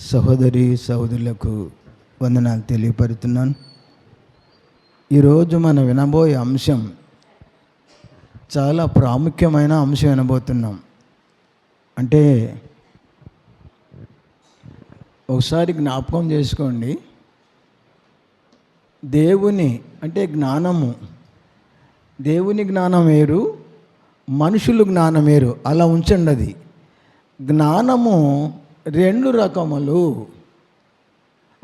సహోదరి సహోదరులకు వందనాలు తెలియపరుతున్నాను. ఈరోజు మనం వినబోయే అంశం చాలా ప్రాముఖ్యమైన అంశం వినబోతున్నాం. అంటే ఒకసారి జ్ఞాపకం చేసుకోండి. దేవుని అంటే జ్ఞానము. దేవుని జ్ఞానం వేరు మనుషులు జ్ఞానం వేరు. అలా ఉంచండి అది. జ్ఞానము రెండు రకములు.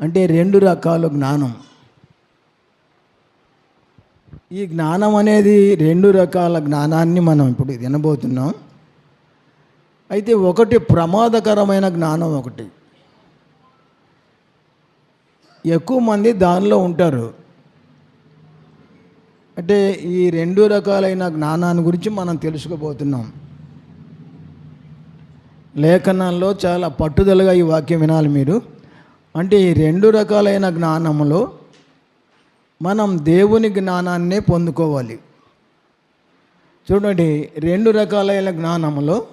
అంటే రెండు రకాల జ్ఞానం. ఈ జ్ఞానం అనేది రెండు రకాల జ్ఞానాన్ని మనం ఇప్పుడు వినబోతున్నాం. అయితే ఒకటి ప్రమాదకరమైన జ్ఞానం ఒకటి. ఎక్కువ మంది దానిలో ఉంటారు. అంటే ఈ రెండు రకాలైన జ్ఞానాన్ని గురించి మనం తెలుసుకోబోతున్నాం. లేఖనాల్లో చాలా పట్టుదలగా ఈ వాక్యం వినాలి మీరు. అంటే ఈ రెండు రకాలైన జ్ఞానంలో మనం దేవుని జ్ఞానాన్నే పొందుకోవాలి. చూడండి రెండు రకాలైన జ్ఞానములో.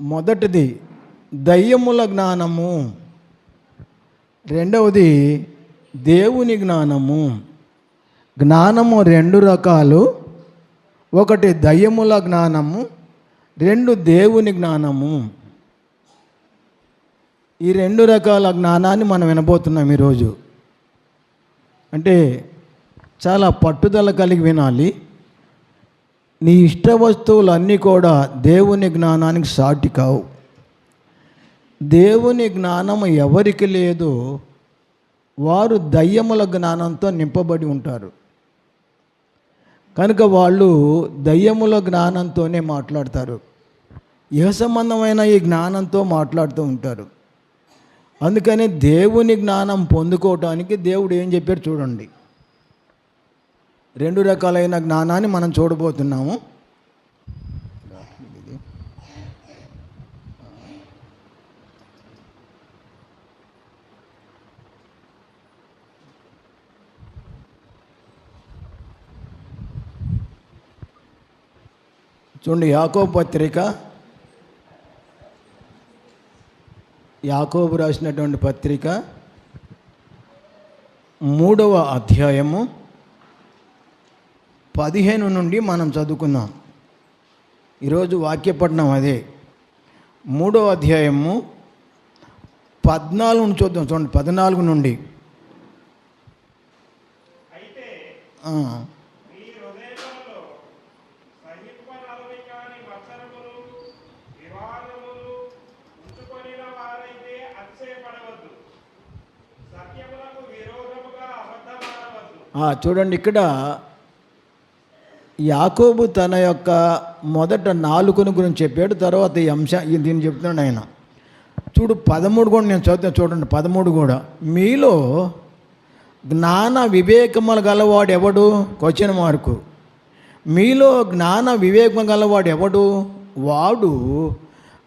మొదటిది దయ్యముల జ్ఞానము. రెండవది దేవుని జ్ఞానము. జ్ఞానము రెండు రకాలు. ఒకటి దయ్యముల జ్ఞానము రెండు దేవుని జ్ఞానము. ఈ రెండు రకాల జ్ఞానాన్ని మనం వినబోతున్నాం ఈరోజు. అంటే చాలా పట్టుదల కలిగి వినాలి. నీ ఇష్ట వస్తువులన్నీ కూడా దేవుని జ్ఞానానికి సాటి కావు. దేవుని జ్ఞానము ఎవరికి లేదో వారు దయ్యముల జ్ఞానంతో నింపబడి ఉంటారు. కనుక వాళ్ళు దయ్యముల జ్ఞానంతోనే మాట్లాడతారు. ఏ సంబంధమైన ఈ జ్ఞానంతో మాట్లాడుతూ ఉంటారు. అందుకని దేవుని జ్ఞానం పొందుకోవటానికి దేవుడు ఏం చెప్పారు చూడండి. రెండు రకాలైన జ్ఞానాన్ని మనం చూడబోతున్నాము. చూడండి యాకో పత్రిక. యాకోబు రాసినటువంటి పత్రిక మూడవ అధ్యాయము పదిహేను నుండి మనం చదువుకుందాం. ఈరోజు వాక్యపట్నం అదే. మూడవ అధ్యాయము పద్నాలుగు చూద్దాం. చూడండి పద్నాలుగు నుండి ఆ. మీ హృదయములలో సహింపనలవి కాని వచనములు, వివాదములు ఉంచుకొనిన వారైతే అతిశయపడవద్దు. సత్యములకు విరోధముగా అబద్ధమాడవద్దు. ఆ, చూడండి ఇక్కడ యాకోబు తన యొక్క మొదట నాలుగుని గురించి చెప్పాడు తర్వాత ఈ అంశ దీన్ని చెప్తున్నాడు ఆయన. చూడు పదమూడు కూడా నేను చదువుతాను చూడండి పదమూడు కూడా. మీలో జ్ఞాన వివేకములు గలవాడు ఎవడు? క్వశ్చన్ మార్కు మీలో జ్ఞాన వివేకం గలవాడు ఎవడు? వాడు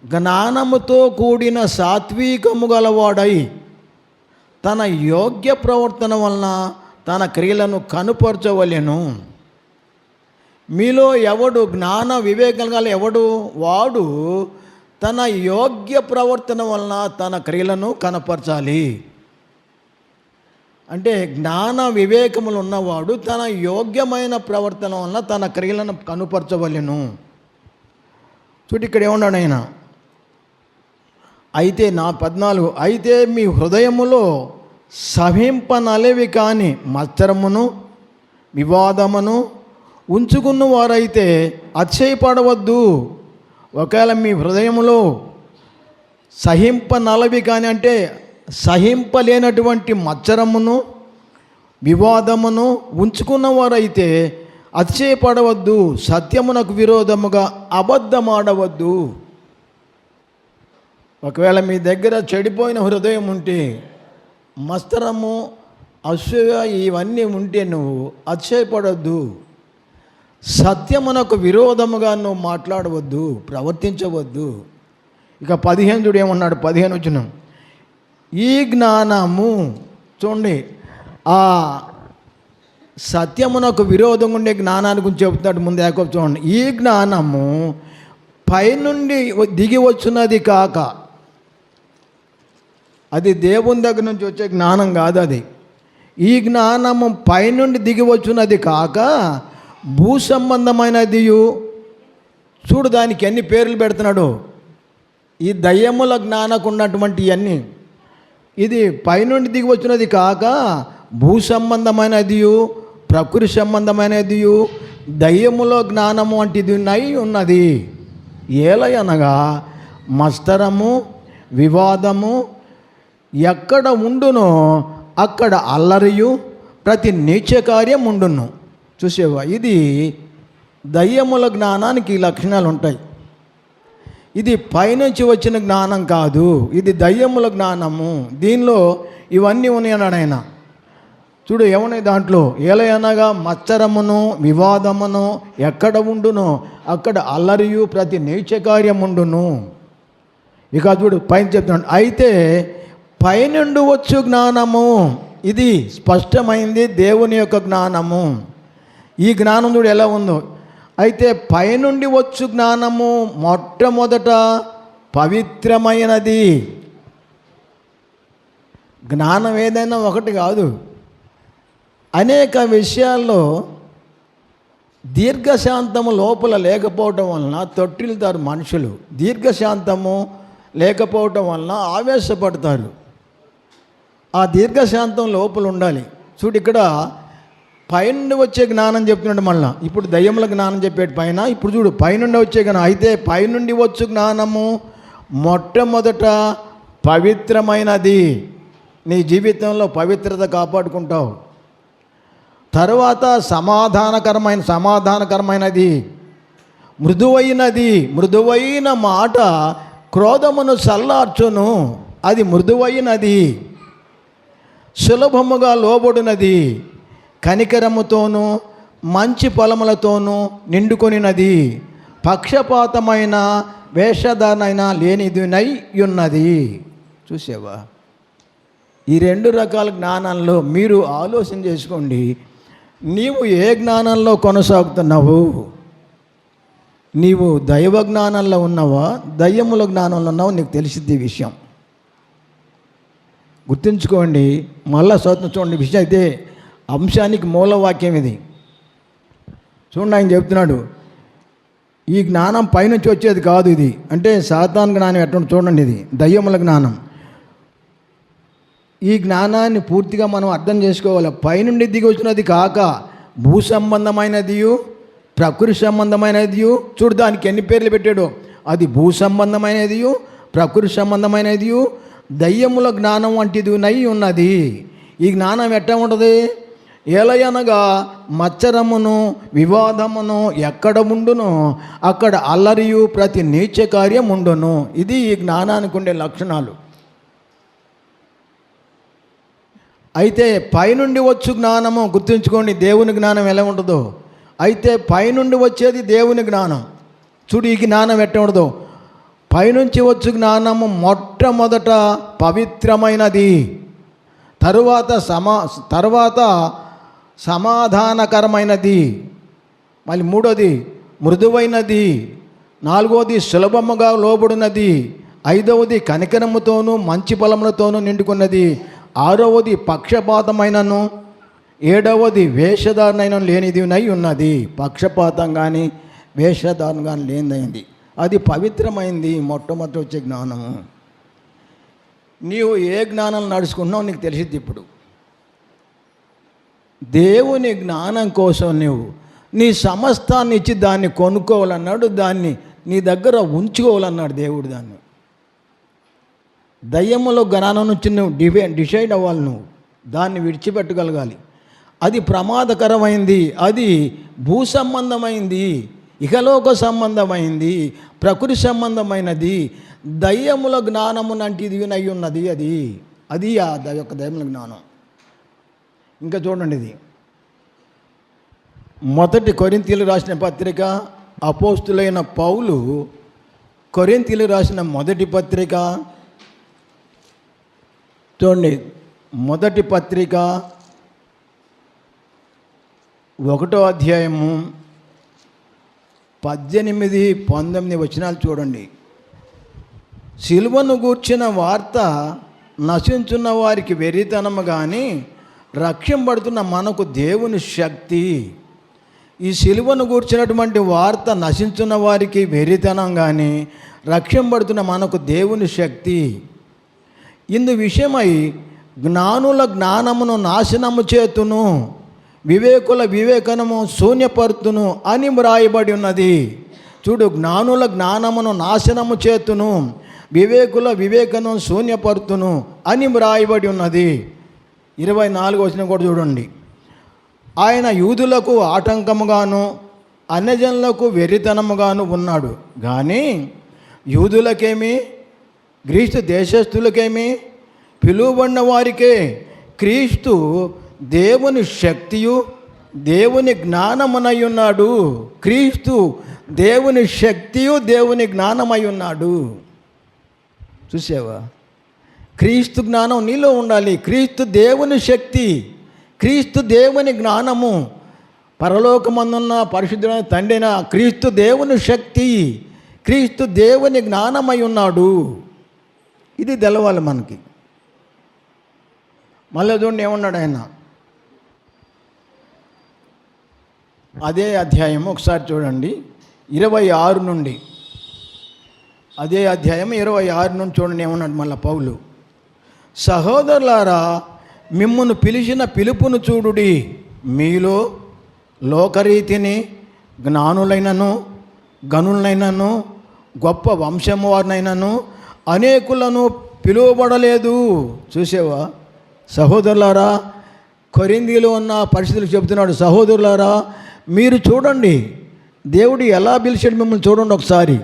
జ్ఞానముతో కూడిన సాత్వికము గలవాడై తన యోగ్య ప్రవర్తన వలన తన క్రియలను కనుపరచవలెను. మీలో ఎవడు జ్ఞాన వివేకం గల ఎవడు వాడు తన యోగ్య ప్రవర్తన వలన తన క్రియలను కనపరచాలి. అంటే జ్ఞాన వివేకములు ఉన్నవాడు తన యోగ్యమైన ప్రవర్తన వలన తన క్రియలను కనుపరచవలెను. చూడు ఇక్కడ ఏమన్నాడు ఆయన? అయితే నా పద్నాలుగు అయితే మీ హృదయములో సహింపనలేవి కాని మత్సరమును వివాదమును ఉంచుకున్న వారైతే అతిశయపడవద్దు. ఒకవేళ మీ హృదయములో సహింపనలవి కాని అంటే సహింపలేనటువంటి మత్సరమును వివాదమును ఉంచుకున్న వారైతే అతిశయపడవద్దు. సత్యమునకు విరోధముగా అబద్ధమాడవద్దు. ఒకవేళ మీ దగ్గర చెడిపోయిన హృదయం ఉంటే మస్తరము అసూయ ఇవన్నీ ఉంటే నువ్వు అతిశయపడవద్దు సత్యమునకు విరోధముగా నువ్వు మాట్లాడవద్దు ప్రవర్తించవద్దు. ఇక పదిహేనుడు ఏమన్నాడు? పదిహేను వచ్చిన ఈ జ్ఞానము చూడండి ఆ సత్యమునకు విరోధం ఉండే జ్ఞానాన్ని గురించి చెబుతున్నాడు ముందు యాకోబు చూడండి. ఈ జ్ఞానము పైనుండి దిగి వచ్చినది కాక అది దేవుని దగ్గర నుంచి వచ్చే జ్ఞానం కాదు అది. ఈ జ్ఞానము పైనుండి దిగి వచ్చినది కాక భూ సంబంధమైనది చూడు దానికి ఎన్ని పేర్లు పెడుతున్నాడు. ఈ దయ్యముల జ్ఞానకు ఉన్నటువంటి ఇవన్నీ ఇది పైనుండి దిగి వచ్చినది కాక భూ సంబంధమైనది ప్రకృతి సంబంధమైనది దయ్యములో జ్ఞానము వంటిది నై ఉన్నది. ఏలయనగా మస్తరము వివాదము ఎక్కడ ఉండునో అక్కడ అల్లరియు ప్రతి నీచ కార్యం ఉండును. చూసేవా? ఇది దయ్యముల జ్ఞానానికి లక్షణాలు ఉంటాయి. ఇది పైనుంచి వచ్చిన జ్ఞానం కాదు. ఇది దయ్యముల జ్ఞానము. దీనిలో ఇవన్నీ ఉన్నాయన్నాడు ఆయన. చూడు ఏమున్నాయి దాంట్లో? ఏలయనగా మచ్చరమును వివాదమును ఎక్కడ ఉండునో అక్కడ అల్లరియు ప్రతి నీచ కార్యం ఉండును. ఇక చూడు పైన చెప్తున్నాడు. అయితే పైనుండి వచ్చు జ్ఞానము. ఇది స్పష్టమైంది దేవుని యొక్క జ్ఞానము. ఈ జ్ఞానం చూడు ఎలా ఉందో. అయితే పైనుండి వచ్చు జ్ఞానము మొట్టమొదట పవిత్రమైనది. జ్ఞానం ఏదైనా ఒకటి కాదు. అనేక విషయాల్లో దీర్ఘశాంతము లోపల లేకపోవటం వలన తొట్టిల్తారు మనుషులు. దీర్ఘశాంతము లేకపోవటం వలన ఆవేశపడతారు. ఆ దీర్ఘశాంతం లోపల ఉండాలి. చూడు ఇక్కడ పైనుండి వచ్చే జ్ఞానం చెప్తున్నాడు మళ్ళా. ఇప్పుడు దయ్యముల జ్ఞానం చెప్పేటి పైన ఇప్పుడు చూడు పైనుండి వచ్చే జ్ఞానం. అయితే పైనుండి వచ్చు జ్ఞానము మొట్టమొదట పవిత్రమైనది. నీ జీవితంలో పవిత్రత కాపాడుకుంటావు. తర్వాత సమాధానకరమైన సమాధానకరమైనది. మృదువైనది. మృదువైన మాట క్రోధమును సల్లార్చును. అది మృదువైనది. సులభముగా లోబడినది కనికరముతోనూ మంచి పొలములతోనూ నిండుకొనినది పక్షపాతమైన వేషధారణ లేనిదినై ఉన్నది చూసావా? ఈ రెండు రకాల జ్ఞానంలో మీరు ఆలోచన చేసుకోండి. నీవు ఏ జ్ఞానంలో కొనసాగుతున్నావు? నీవు దైవ జ్ఞానంలో ఉన్నావా? దయ్యముల జ్ఞానంలో ఉన్నావు? నీకు తెలిసింది ఈ విషయం. గుర్తుంచుకోండి మళ్ళా స్వతంత్రం చూడండి విషయం అయితే అంశానికి మూలవాక్యం ఇది. చూడండి ఆయన చెప్తున్నాడు ఈ జ్ఞానం పైనుంచి వచ్చేది కాదు ఇది. అంటే సాతాన్ జ్ఞానం ఎట్లా చూడండి ఇది దయ్యముల జ్ఞానం. ఈ జ్ఞానాన్ని పూర్తిగా మనం అర్థం చేసుకోవాలి. పైనుండి దిగి వచ్చినది కాక భూ సంబంధమైనది ప్రకృతి సంబంధమైనది చూడు దానికి ఎన్ని పేర్లు పెట్టాడు? అది భూ సంబంధమైనది ప్రకృతి సంబంధమైనది దయ్యముల జ్ఞానం వంటిది నై ఉన్నది. ఈ జ్ఞానం ఎట్లా ఉంటుంది? ఏలయనగా మచ్చరమును వివాదమును ఎక్కడ ఉండును? అక్కడ అల్లరియు ప్రతి నీచ కార్యం ఉండును ఇది ఈ జ్ఞానానికి ఉండే లక్షణాలు. అయితే పైనుండి వచ్చు జ్ఞానము గుర్తుంచుకోండి దేవుని జ్ఞానం ఎలా ఉంటుందో. అయితే పైనుండి వచ్చేది దేవుని జ్ఞానం. చూడు ఈ జ్ఞానం ఎట్ట ఉండదు పైనుంచి వచ్చు జ్ఞానము మొట్టమొదట పవిత్రమైనది. తరువాత సమా తర్వాత సమాధానకరమైనది. మళ్ళీ మూడోది మృదువైనది. నాలుగోది సులభముగా లోబడినది. ఐదవది కనికరముతోనూ మంచి పొలములతోనూ నిండుకున్నది. ఆరవది పక్షపాతమైనను. ఏడవది వేషధారణైన లేనిది ఉన్నది. పక్షపాతం కానీ వేషధారణ కానీ లేనిదైంది. అది పవిత్రమైంది మొట్టమొదటి వచ్చే జ్ఞానము. నీవు ఏ జ్ఞానం నడుచుకున్నావు నీకు తెలిసిద్ది ఇప్పుడు. దేవుని జ్ఞానం కోసం నువ్వు నీ సమస్తాన్ని ఇచ్చి దాన్ని కొనుక్కోవాలన్నాడు దాన్ని నీ దగ్గర ఉంచుకోవాలన్నాడు దేవుడు దాన్ని. దయ్యములో జ్ఞానం నుంచి నువ్వు డివై డిసైడ్ అవ్వాలి నువ్వు. దాన్ని విడిచిపెట్టగలగాలి. అది ప్రమాదకరమైంది అది భూ సంబంధమైంది. ఇహలోక సంబంధమైంది ప్రకృతి సంబంధమైనది దయ్యముల జ్ఞానము నంటిది అయి ఉన్నది అది. అది ఆ యొక్క దయ్యముల జ్ఞానం. ఇంకా చూడండి ఇది. మొదటి కొరింతీలు రాసిన పత్రిక అపోస్తులైన పౌలు కొరింతీలు రాసిన మొదటి పత్రిక చూడండి మొదటి పత్రిక ఒకటో అధ్యాయము పద్దెనిమిది పంతొమ్మిది వచనాలు చూడండి. సిలువను గూర్చిన వార్త నశించున్న వారికి వెరితనము కానీ రక్షింపడుతున్న మనకు దేవుని శక్తి. ఈ సిలువను కూర్చున్నటువంటి వార్త నశించున్న వారికి వెరితనం కానీ రక్షింపడుతున్న మనకు దేవుని శక్తి. ఇందు విషయమై జ్ఞానుల జ్ఞానమును నాశనము చేతును. వివేకుల వివేకనము శూన్యపరుతును అని వ్రాయబడి ఉన్నది. చూడు జ్ఞానుల జ్ఞానమును నాశనము చేతును వివేకుల వివేకను శూన్యపరుతును అని వ్రాయబడి ఉన్నది. ఇరవై నాలుగు వచ్చిన కూడా చూడండి. ఆయన యూదులకు ఆటంకముగాను అన్యజనులకు వెర్రితనముగాను ఉన్నాడు. కానీ యూదులకేమి గ్రీస్తు దేశస్థులకేమి పిలువబడిన వారికే క్రీస్తు దేవుని శక్తియు దేవుని జ్ఞానమునై ఉన్నాడు క్రీస్తు దేవుని శక్తియు దేవుని జ్ఞానమై ఉన్నాడు చూసావా? క్రీస్తు జ్ఞానం నీలో ఉండాలి. క్రీస్తు దేవుని శక్తి క్రీస్తు దేవుని జ్ఞానము. పరలోకమందున్న పరిశుద్ధమైన తండ్రిన క్రీస్తు దేవుని శక్తి క్రీస్తు దేవుని జ్ఞానమై ఉన్నాడు ఇది తెలవాలి మనకి. మళ్ళీ చూడండి ఏమన్నాడు ఆయన? అదే అధ్యాయం ఒకసారి చూడండి. ఇరవై ఆరు నుండి. అదే అధ్యాయం ఇరవై ఆరు నుండి చూడండి ఏమన్నాడు మళ్ళీ పౌలు. సహోదరులారా మిమ్మను పిలిచిన పిలుపును చూడుడి. మీలో లోకరీతిని జ్ఞానులైనను గనులైనను గొప్ప వంశం వారినైనను అనేకులను పిలువబడలేదు. చూసేవా? సహోదరులారా కొరిందీలో ఉన్న పరిస్థితులు చెబుతున్నాడు. సహోదరులారా మీరు చూడండి. దేవుడు ఎలా పిలిచాడు మిమ్మల్ని చూడండి ఒకసారి.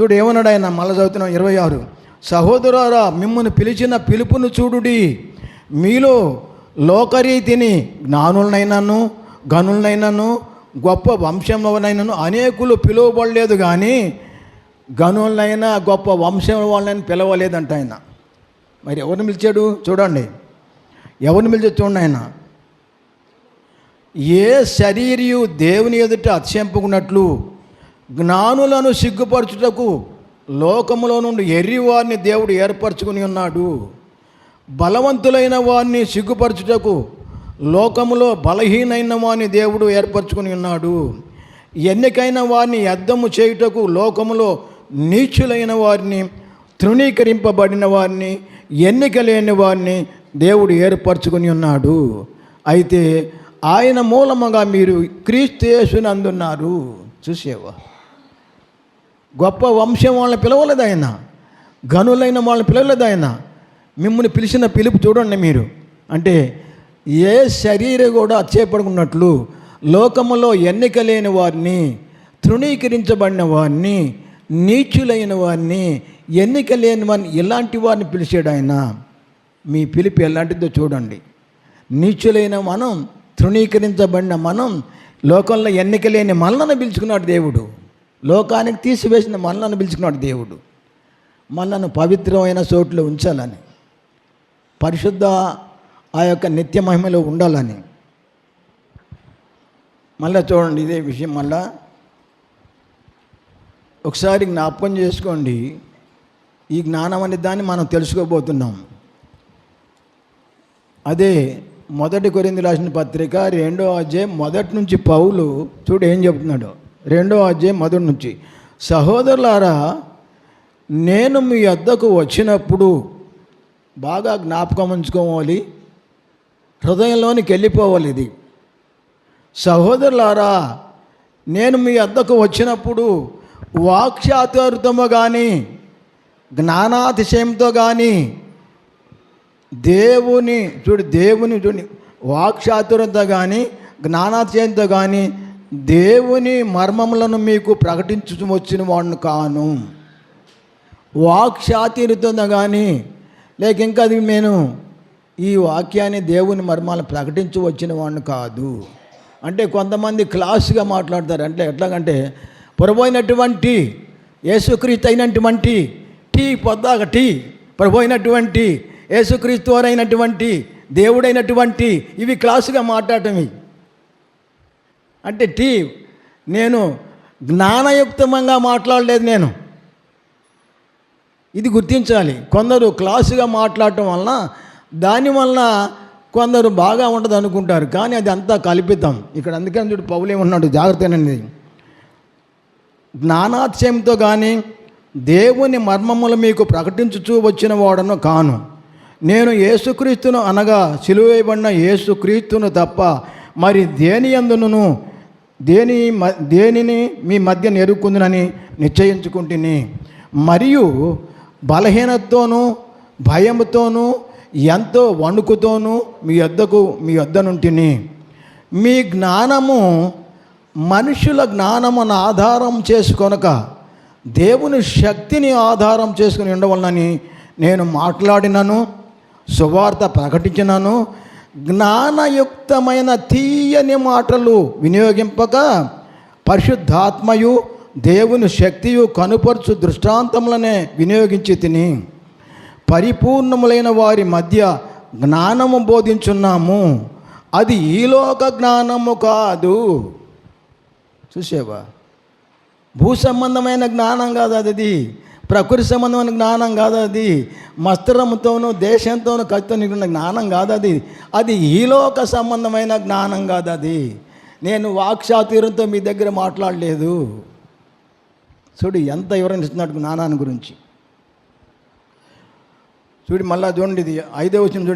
చూడు ఏమన్నాడు ఆయన మళ్ళీ చదువుతున్నాం ఇరవై ఆరు. సహోదరారా మిమ్మల్ని పిలిచిన పిలుపును చూడుడి. మీలో లోకరీతిని జ్ఞానులనైనాను గనులనైనాను గొప్ప వంశంలోనైనాను అనేకులు పిలువబడలేదు కానీ గనులనైనా గొప్ప వంశం వాళ్ళని పిలవలేదంట ఆయన. మరి ఎవరిని పిలిచాడు? చూడండి. ఎవరిని పిలిచాడు చూడండి ఆయన. ఏ శరీరియు దేవుని ఎదుట అత్యంపుకున్నట్లు జ్ఞానులను సిగ్గుపరచుటకు లోకములో నుండి ఎర్రివారిని దేవుడు ఏర్పరచుకుని ఉన్నాడు. బలవంతులైన వారిని సిగ్గుపరచుటకు లోకములో బలహీనైన వారిని దేవుడు ఏర్పరచుకుని ఉన్నాడు. ఎన్నికైన వారిని అద్దము చేయుటకు లోకములో నీచులైన వారిని తృణీకరింపబడిన వారిని ఎన్నిక లేని వారిని దేవుడు ఏర్పరచుకుని ఉన్నాడు. అయితే ఆయన మూలముగా మీరు క్రీస్తు యేసుని అందున్నారు చూసేవా? గొప్ప వంశం వాళ్ళని పిలవలేదు ఆయన. గనులైన వాళ్ళని పిలవలేదు ఆయన. మిమ్మల్ని పిలిచిన పిలుపు చూడండి మీరు. అంటే ఏ శరీరం కూడా చేపడుకున్నట్లు లోకములో ఎన్నిక లేని వారిని తృణీకరించబడిన వారిని నీచులైన వారిని ఎన్నిక లేని వారిని ఇలాంటి వారిని పిలిచాడు ఆయన. మీ పిలుపు ఎలాంటిదో చూడండి. నీచులైన మనం తృణీకరించబడిన మనం లోకంలో ఎన్నిక లేని మనలను పిలుచుకున్నాడు దేవుడు. లోకానికి తీసివేసిన మనలను పిలుచుకున్నాడు దేవుడు. మనలను పవిత్రమైన చోట్లో ఉంచాలని పరిశుద్ధ ఆ యొక్క నిత్య మహిమలో ఉండాలని. మళ్ళీ చూడండి ఇదే విషయం మళ్ళా. ఒకసారి జ్ఞాపకం చేసుకోండి. ఈ జ్ఞానం అనే దాన్ని మనం తెలుసుకోబోతున్నాం. అదే మొదటి కొరింది రాసిన పత్రిక రెండో అధ్యాయం మొదటి నుంచి పౌలు చూడు ఏం చెప్తున్నాడు? రెండో అధ్యాయం మొదటి నుంచి సహోదరులారా నేను మీ వద్దకు వచ్చినప్పుడు బాగా జ్ఞాపకం ఉంచుకోవాలి హృదయంలోనికి వెళ్ళిపోవాలి ఇది. సహోదరులారా నేను మీ వద్దకు వచ్చినప్పుడు వాక్చాతుర్యము కానీ జ్ఞానాతిశయంతో కానీ దేవుని చూడు దేవుని చూడు వాక్చాతుర్యంతో కానీ జ్ఞానాతిశయంతో కానీ దేవుని మర్మములను మీకు ప్రకటించు వచ్చిన వాడిని కాను. వాక్చాతుర్యతో కానీ లేక ఇంకా అది నేను ఈ వాక్యాన్ని దేవుని మర్మాలను ప్రకటించు వచ్చిన వాడిని కాదు. అంటే కొంతమంది క్లాస్గా మాట్లాడతారు. అంటే ఎట్లాగంటే పొరబోయినటువంటి యేసుక్రీత్ అయినటువంటి టీ పొద్దాక టీ పొరబోయినటువంటి యేసుక్రీస్తు వారైనటువంటి దేవుడైనటువంటి ఇవి క్లాసుగా మాట్లాడటం అంటే టీ నేను జ్ఞానయుక్తంగా మాట్లాడలేదు నేను. ఇది గుర్తించాలి. కొందరు క్లాసుగా మాట్లాడటం వలన దానివల్ల కొందరు బాగా ఉండదు అనుకుంటారు. కానీ అది అంతా కల్పితం. ఇక్కడ అందుకని చూడు పౌలేమన్నాడు జాగ్రత్త అనేది. జ్ఞానాత్యయంతో కానీ దేవుని మర్మములు మీకు ప్రకటించుచూ వచ్చిన వాడను కాను. నేను యేసుక్రీస్తును అనగా సిలువేయబడిన యేసుక్రీస్తును తప్ప మరి దేని అందును దేని మ- దేనిని మీ మధ్య నెరుకుందునని నిశ్చయించుకుంటుని? మరియు బలహీనతతోనూ భయంతోనూ ఎంతో వణుకుతోనూ మీ వద్దకు మీ వద్ద నుంటిని. మీ జ్ఞానము మనుషుల జ్ఞానమును ఆధారం చేసుకొనక దేవుని శక్తిని ఆధారం చేసుకుని ఉండవలనని నేను మాట్లాడినను. సువార్త ప్రకటించినాను. జ్ఞానయుక్తమైన తీయని మాటలు వినియోగింపక పరిశుద్ధాత్మయు దేవుని శక్తియు కనుపరుచు దృష్టాంతములనే వినియోగించి తిని పరిపూర్ణములైన వారి మధ్య జ్ఞానము బోధించున్నాము. అది ఈలోక జ్ఞానము కాదు. చూసేవా? భూ సంబంధమైన జ్ఞానం కాదు అది ప్రకృతి సంబంధమైన జ్ఞానం కాదు అది. మస్త్రముతోనూ దేశంతోనూ ఖర్చుతో నిండిన జ్ఞానం కాదు అది. అది ఈలోక సంబంధమైన జ్ఞానం కాదు అది. నేను వాక్చాతుర్యంతో మీ దగ్గర మాట్లాడలేదు. చూడు ఎంత వివరణ ఇస్తున్నాడు జ్ఞానాన్ని గురించి. చూడు మళ్ళా చూడండి ఇది ఐదో వచ్చిన చూడండి.